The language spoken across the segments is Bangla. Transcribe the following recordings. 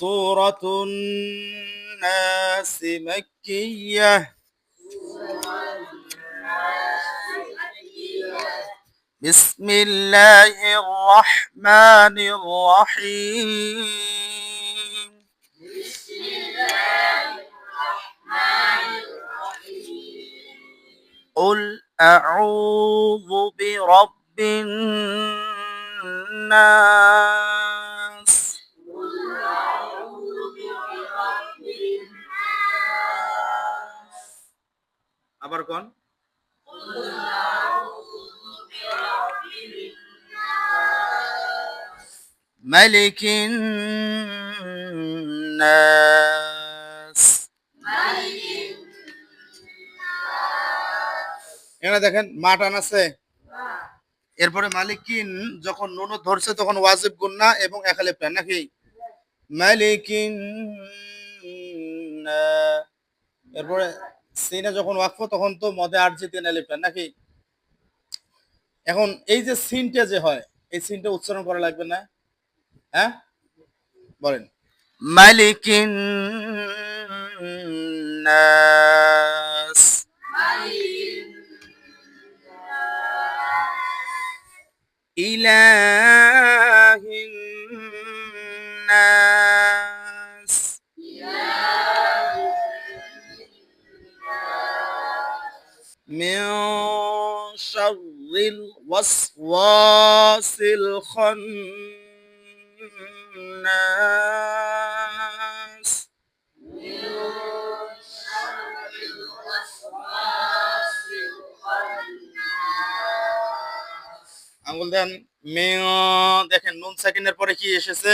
سورة الناس مكية. بسم الله الرحمن الرحيم. قل أعوذ برب الناس আবার কোন ملك الناس এখানে দেখেন মা টান আছে এরপরে মালিকিন যখন নুন ধরছে তখন ওয়াজিব গুন্না এবং একালে প্যান নাকি মালিকিন না- এরপরে সিনে যখন ওয়াকফ তখন তো মদে আর জিতে প্যান নাকি? এখন এই যে সিনটা যে হয় এই সিনটা উচ্চারণ করা লাগবে না? হ্যাঁ? বলেন। মালিকিন নাস। ইলাহিন من شر الوسواس الخناس আঙ্গুল দেন মেয় দেখেন নুন সেকেন্ডের পরে কি এসেছে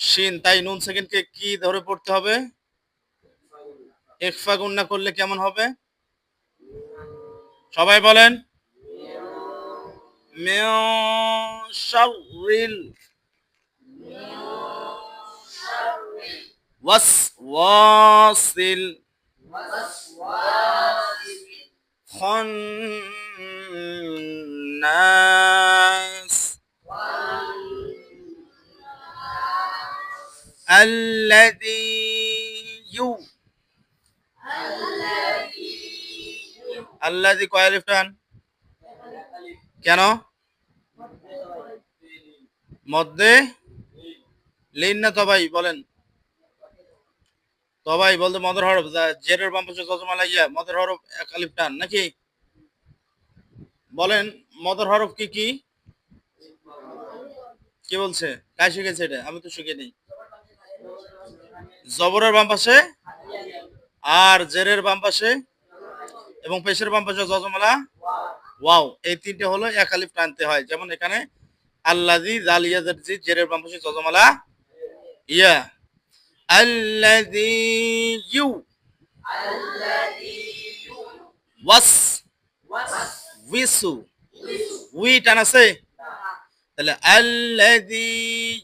শিন তাই নুন সেকেন্ডকে কি ধরে পড়তে হবে একফা গুন্না করলে কেমন হবে সবাই বলেন মেয় শাররিল ওয়াসওয়াসিল خناس الذي يو কেন? মধ্যে? লিন না তবাই, বলেন। তবাই বলতে হরফ জেরের লাগিয়া হরফ নাকি? বলেন হরফ কি কি? বলছে? কায় শিখেছে এটা? আমি তো শিখে নেই। জবরের বাম পাশে? আর জেরের বাম পাশে? এবং পেশের বাম পাশে জজমালা ওয়াও, এই তিনটে হলো এক আলিফ টানতে হয়। যেমন এখানে আল্লাজি জালিয়াদের জি জেরের বাম পাশে জজমালা ইয়া আল্লাজি ইউ। ওয়াস, উইসু। উই টান আছে? তাহলে আল্লাজি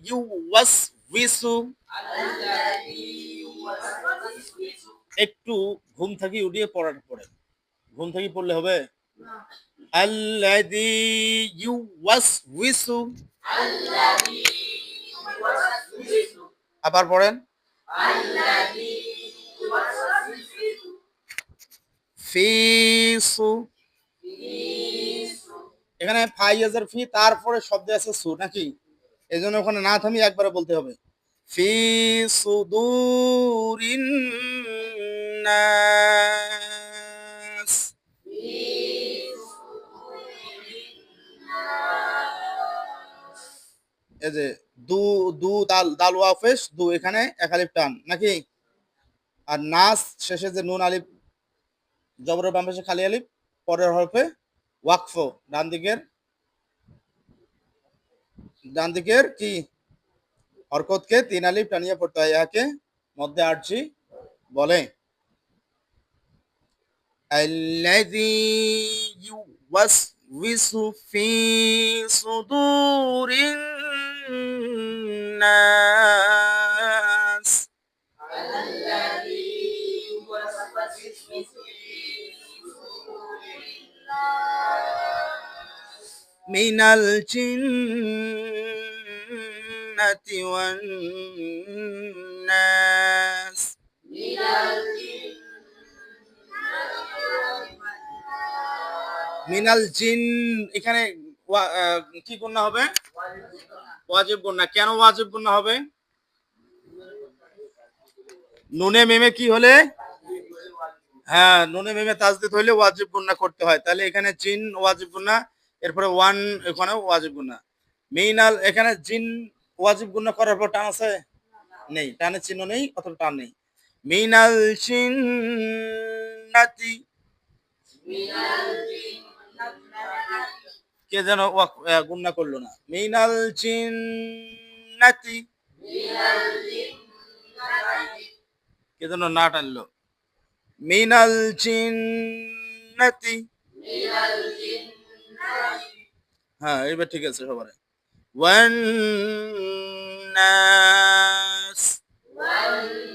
ইউ, ওয়াস, উইসু। একটু ঘুম থাকি উঠিয়ে পড়াটা পড়ে ঘুম থাকি পড়লে হবে? আবার পড়েন। ফিসু। এখানে ফি, তারপরে শব্দ আছে সু, নাকি? এই জন্য ওখানে না থামি একবারে বলতে হবে। ফি সুদুরিন এই যে দু দু দাল দাল ওয়াফেস দু এখানে এক আলিফ টান নাকি আর নাস শেষে যে নুন আলিফ জবরের বাম পাশে খালি আলিফ পরের হরফে ওয়াকফ ডান দিকের ডান দিকের কি হরকতকে তিন আলিফ টানিয়ে পড়তে হয় ইহাকে মধ্যে আটছি বলে الذي يوسوس في صدور الناس من الجنة জিন্নাতি ওয়ান নাস মিনাল জিন এখানে ওয়া- আহ, কি গুণা হবে ওয়াজিব গুণা কেন ওয়াজিব গুণা হবে? নুনে মেমে কি হলে? হ্যাঁ নুনে মেমে তাজদিদ হইলে ওয়াজিব গুণা করতে হয়। তাহলে এখানে জিন ওয়াজিব গুণা এরপরে ওয়ান এখানে ওয়াজিব গুণা মিনাল, এখানে জিন ওয়াজিব গুণা করার পর টান আছে? নেই। টানের চিহ্ন নেই, অথবা টান নেই। মিনাল চিন্নাতি কে যেন গুন্না করল না। মিনাল জিন্নাতি। কে যেন না টানলো। মিনাল চিন্নাতি হ্যাঁ এবার ঠিক আছে সবার। ওয়ান নাস। ওয়ান